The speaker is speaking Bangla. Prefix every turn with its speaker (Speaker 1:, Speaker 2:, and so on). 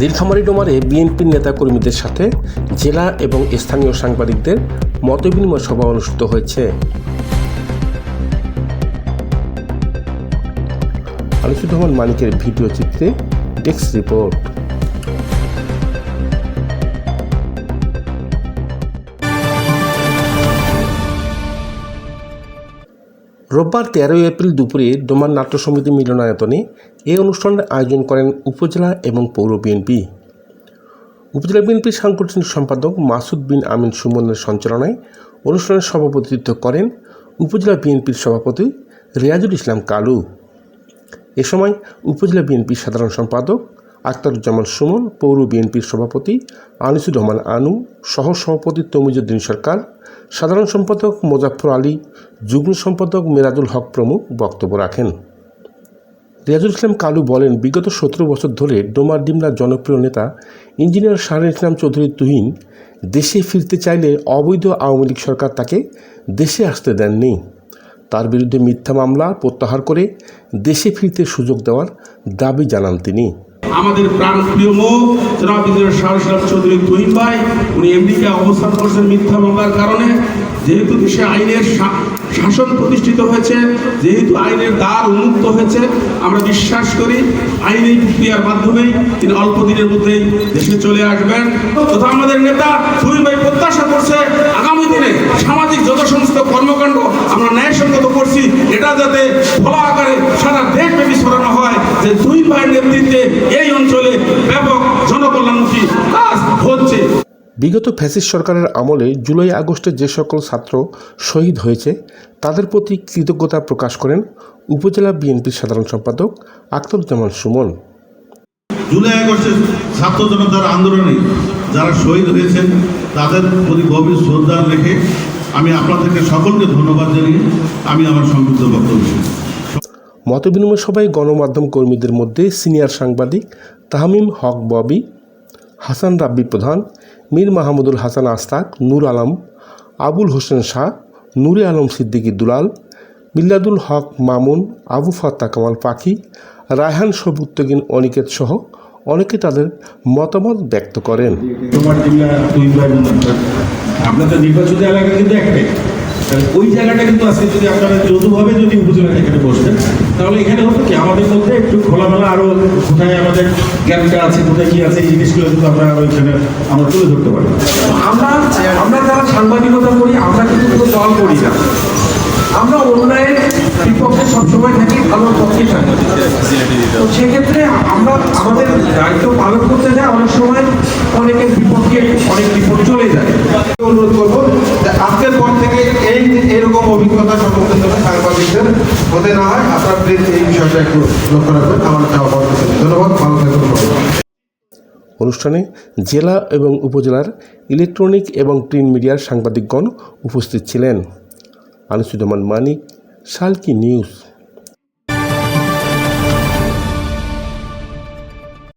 Speaker 1: নীলফামারী ডোমারে বিএনপির নেতাকর্মীদের সাথে জেলা এবং স্থানীয় সাংবাদিকদের মতবিনিময় সভা অনুষ্ঠিত হয়েছে। আনিসুজ্জামান মানিকের ভিডিও চিত্রে ডেস্ক রিপোর্ট। রোববার তেরোই এপ্রিল দুপুরে ডোমার নাট্য সমিতি মিলনায়তনে এই অনুষ্ঠানের আয়োজন করেন উপজেলা এবং পৌর বিএনপি। উপজেলা বিএনপির সাংগঠনিক সম্পাদক মাসুদ বিন আমিন সুমনের সঞ্চালনায় অনুষ্ঠানের সভাপতিত্ব করেন উপজেলা বিএনপির সভাপতি রিয়াজুল ইসলাম কালু। এ সময় উপজেলা বিএনপির সাধারণ সম্পাদক আখতারুজ্জামান সুমন, পৌর বিএনপির সভাপতি, আনিসুর রহমান আনু সহ সভাপতি তমিজুদ্দিন সরকার, সাধারণ সম্পাদক মোজাফর আলী, যুগ্ম সম্পাদক মেরাদুল হক প্রমুখ বক্তব্য রাখেন। রিয়াজুল ইসলাম কালু বলেন, বিগত সতেরো বছর ধরে ডোমার ডিমলার জনপ্রিয় নেতা ইঞ্জিনিয়ার শাহরুল ইসলাম চৌধুরী তুহিন দেশে ফিরতে চাইলে অবৈধ আওয়ামী লীগ সরকার তাকে দেশে আসতে দেননি। তার বিরুদ্ধে মিথ্যা মামলা প্রত্যাহার করে দেশে ফিরতে সুযোগ দেওয়ার দাবি জানান তিনি।
Speaker 2: আমাদের প্রাণ প্রিয় মুখ, জনাব ইন্দ্র শাহসালাম চৌধুরী তুহিন ভাই, উনি এমডিকে অবস্থান করছেন মিথ্যা মামলার কারণে। যেহেতু দেশে আইনের শাসন প্রতিষ্ঠিত হয়েছে, যেহেতু আইনের দ্বার উন্মুক্ত হয়েছে, আমরা বিশ্বাস করি আইনি প্রক্রিয়ার মাধ্যমেই তিনি অল্প দিনের মধ্যেই দেশে চলে আসবেন। তথা আমাদের নেতা তুহিন ভাই প্রত্যাশা করছে, আগামী দিনে সামাজিক যত সমস্ত কর্মকাণ্ড আমরা ন্যায়সঙ্গত করছি, এটা যাতে খোলা আকারে সারা দেশব্যাপী ছড়ানো হয়, যে দুই ভাইয়ের নেতৃত্বে জনকল্যাণমুখী কাজ হচ্ছে
Speaker 1: বিগত ফ্যাসিস্ট সরকারের আমলে জুলাই আগস্টে যে সকল ছাত্র শহীদ হয়েছে তাদের প্রতি কৃতজ্ঞতা প্রকাশ করেন উপজেলা বিএনপির সাধারণ সম্পাদক আখতারুজ্জামান সুমন
Speaker 3: জুলাই আগস্টের ছাত্র জনতার আন্দোলনে যারা শহীদ হয়েছেন তাদের প্রতি গভীর শ্রদ্ধা রেখে আমি আপনাদেরকে সকলকে ধন্যবাদ জানিয়ে আমি আমার সংক্ষিপ্ত বক্তব্য করছি।
Speaker 1: মতবিনিময় সভায় গণমাধ্যম কর্মীদের মধ্যে সিনিয়র সাংবাদিক তাহমিম হক ববি হাসান রাব্বি প্রধান, মীর মাহমুদুল হাসান আস্তাক, নূর আলম, আবুল হোসেন শাহ, নূরে আলম সিদ্দিকী দুলাল, মিল্লাদুল হক মামুন, আবু ফাত্তা কামাল পাখি, রায়হান সবুত্তগিন অনিকেত সহ অনেকে তাদের মতামত ব্যক্ত করেন।
Speaker 4: আপনাদের এলাকা কিন্তু একটাই ওই জায়গাটা কিন্তু আজকে যদি আপনারা যৌথভাবে যদি উপজেলাতে এখানে বসতেন, তাহলে এখানে হতো কি, আমাদের মধ্যে একটু খোলামেলা আরও কোথায় আমাদের জ্ঞানটা আছে, কোথায় কি আছে, এই জিনিসগুলো কিন্তু আমরা আরও এখানে আমরা তুলে ধরতে পারি।
Speaker 5: আমরা আমরা যারা সাংবাদিকতা করি, আমরা কিন্তু কোনো দল করি না। আমরা অন্যায়ের বিপক্ষে সবসময় থাকি ভালোর পক্ষে থাকি। তো সেক্ষেত্রে আমরা, আমাদের দায়িত্ব পালন করতে যায়, অনেক সময় অনেকের বিপক্ষে অনেক বিপদ চলে যায়। অনুরোধ করব হতে না হয়, আপনার প্লিজ এই বিষয়টা একটু লক্ষ্য রাখবেন আমার চাওয়া ধন্যবাদ, ভালো থাকবেন
Speaker 1: অনুষ্ঠানে জেলা এবং উপজেলার ইলেকট্রনিক এবং প্রিন্ট মিডিয়ার সাংবাদিকগণ উপস্থিত ছিলেন। আনিসুজ্জামান মানিক, সালকি নিউজ।